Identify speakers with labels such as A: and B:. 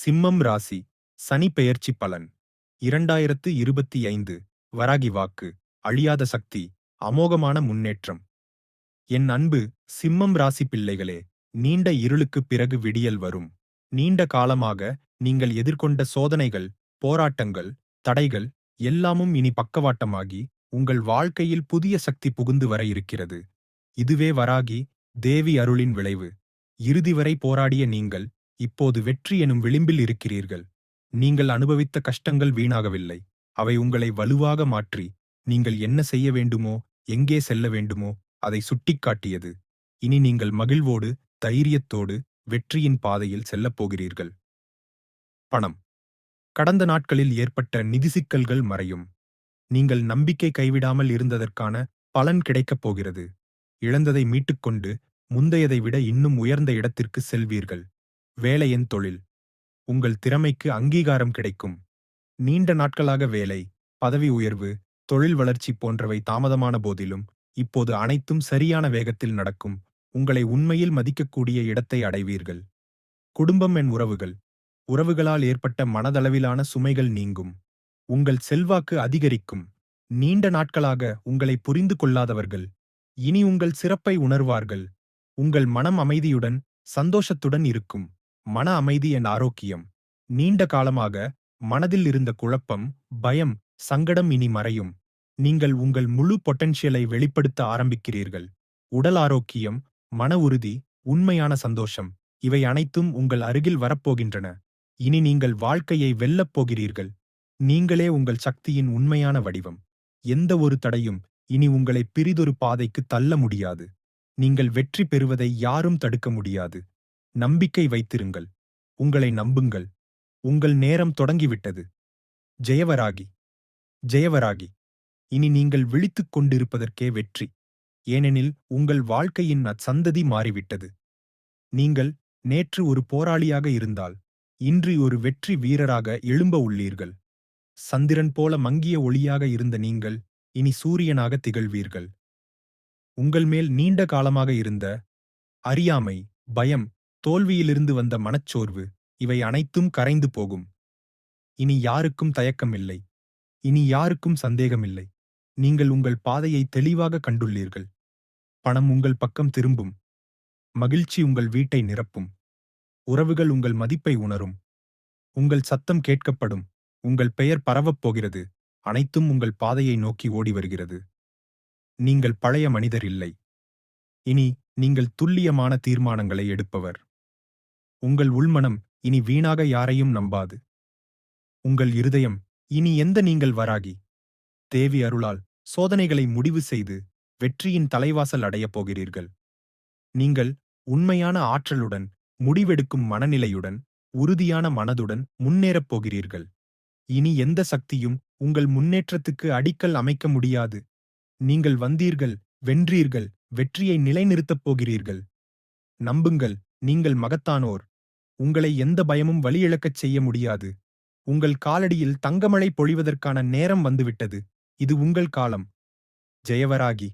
A: சிம்மம் ராசி சனி பெயர்ச்சி பலன். இரண்டாயிரத்து இருபத்தி ஐந்து வராகி வாக்கு அழியாத சக்தி அமோகமான முன்னேற்றம். என் அன்பு சிம்மம் ராசி பிள்ளைகளே நீண்ட இருளுக்குப் பிறகு விடியல் வரும். நீண்ட காலமாக நீங்கள் எதிர்கொண்ட சோதனைகள் போராட்டங்கள் தடைகள் எல்லாமும் இனி பக்கவாட்டமாகி உங்கள் வாழ்க்கையில் புதிய சக்தி புகுந்து வர இருக்கிறது. இதுவே வராகி தேவி அருளின் விளைவு. இறுதி வரை போராடிய நீங்கள் இப்போது வெற்றி எனும் விளிம்பில் இருக்கிறீர்கள். நீங்கள் அனுபவித்த கஷ்டங்கள் வீணாகவில்லை. அவை உங்களை வலுவாக மாற்றி நீங்கள் என்ன செய்ய வேண்டுமோ எங்கே செல்ல வேண்டுமோ அதை சுட்டிக்காட்டியது. இனி நீங்கள் மகிழ்வோடு தைரியத்தோடு வெற்றியின் பாதையில் செல்லப் போகிறீர்கள். பணம். கடந்த நாட்களில் ஏற்பட்ட நிதி சிக்கல்கள் மறையும். நீங்கள் நம்பிக்கை கைவிடாமல் இருந்ததற்கான பலன் கிடைக்கப் போகிறது. இழந்ததை மீட்டுக்கொண்டு முந்தையதை விட இன்னும் உயர்ந்த இடத்திற்கு செல்வீர்கள். வேலையின் தொழில். உங்கள் திறமைக்கு அங்கீகாரம் கிடைக்கும். நீண்ட நாட்களாக வேலை பதவி உயர்வு தொழில் வளர்ச்சி போன்றவை தாமதமான போதிலும் இப்போது அனைத்தும் சரியான வேகத்தில் நடக்கும். உங்களை உண்மையில் மதிக்கக்கூடிய இடத்தை அடைவீர்கள். குடும்பம் என் உறவுகள். உறவுகளால் ஏற்பட்ட மனதளவிலான சுமைகள் நீங்கும். உங்கள் செல்வாக்கு அதிகரிக்கும். நீண்ட நாட்களாக உங்களை புரிந்து கொள்ளாதவர்கள். இனி உங்கள் சிறப்பை உணர்வார்கள். உங்கள் மனம் அமைதியுடன் சந்தோஷத்துடன் இருக்கும். மன அமைதி என் ஆரோக்கியம். நீண்ட காலமாக மனதில் இருந்த குழப்பம் பயம் சங்கடம் இனி மறையும். நீங்கள் உங்கள் முழு பொட்டென்ஷியலை வெளிப்படுத்த ஆரம்பிக்கிறீர்கள். உடல் ஆரோக்கியம் மன உறுதி உண்மையான சந்தோஷம் இவை அனைத்தும் உங்கள் அருகில் வரப்போகின்றன. இனி நீங்கள் வாழ்க்கையை வெல்லப் போகிறீர்கள். நீங்களே உங்கள் சக்தியின் உண்மையான வடிவம். எந்த ஒரு தடையும் இனி உங்களை பிரிதொரு பாதைக்கு தள்ள முடியாது. நீங்கள் வெற்றி பெறுவதை யாரும் தடுக்க முடியாது. நம்பிக்கை வைத்திருங்கள். உங்களை நம்புங்கள். உங்கள் நேரம் தொடங்கிவிட்டது. ஜெயவராகி. ஜெயவராகி. இனி நீங்கள் விழித்துக் கொண்டிருப்பதற்கே வெற்றி. ஏனெனில் உங்கள் வாழ்க்கையின் அச்சந்ததி மாறிவிட்டது. நீங்கள் நேற்று ஒரு போராளியாக இருந்தால் இன்று ஒரு வெற்றி வீரராக எழும்ப உள்ளீர்கள். சந்திரன் போல மங்கிய ஒளியாக இருந்த நீங்கள் இனி சூரியனாக திகழ்வீர்கள். உங்கள் மேல் நீண்ட காலமாக இருந்த அறியாமை பயம் தோல்வியிலிருந்து வந்த மனச்சோர்வு இவை அனைத்தும் கரைந்து போகும். இனி யாருக்கும் தயக்கமில்லை. இனி யாருக்கும் சந்தேகமில்லை. நீங்கள் உங்கள் பாதையை தெளிவாக கண்டுள்ளீர்கள். பணம் உங்கள் பக்கம் திரும்பும். மகிழ்ச்சி உங்கள் வீட்டை நிரப்பும். உறவுகள் உங்கள் மதிப்பை உணரும். உங்கள் சத்தம் கேட்கப்படும். உங்கள் பெயர் பரவப் போகிறது. அனைத்தும் உங்கள் பாதையை நோக்கி ஓடி வருகிறது. நீங்கள் பழைய மனிதர் இல்லை. இனி நீங்கள் துல்லியமான தீர்மானங்களை எடுப்பவர். உங்கள் உள்மனம் இனி வீணாக யாரையும் நம்பாது. உங்கள் இருதயம் இனி எந்த நீங்கள் வராகி? தேவி அருளால் சோதனைகளை முடிவு செய்து வெற்றியின் தலைவாசல் அடையப் போகிறீர்கள். நீங்கள் உண்மையான ஆற்றலுடன் முடிவெடுக்கும் மனநிலையுடன் உறுதியான மனதுடன் முன்னேறப் போகிறீர்கள். இனி எந்த சக்தியும் உங்கள் முன்னேற்றத்துக்கு அடிக்கல் அமைக்க முடியாது. நீங்கள் வந்தீர்கள் வென்றீர்கள் வெற்றியை நிலைநிறுத்தப் போகிறீர்கள். நம்புங்கள் நீங்கள் மகத்தானோர். உங்களை எந்த பயமும் வழியிழக்கச் செய்ய முடியாது. உங்கள் காலடியில் தங்கமழை பொழிவதற்கான நேரம் வந்துவிட்டது. இது உங்கள் காலம். ஜெயவராகி.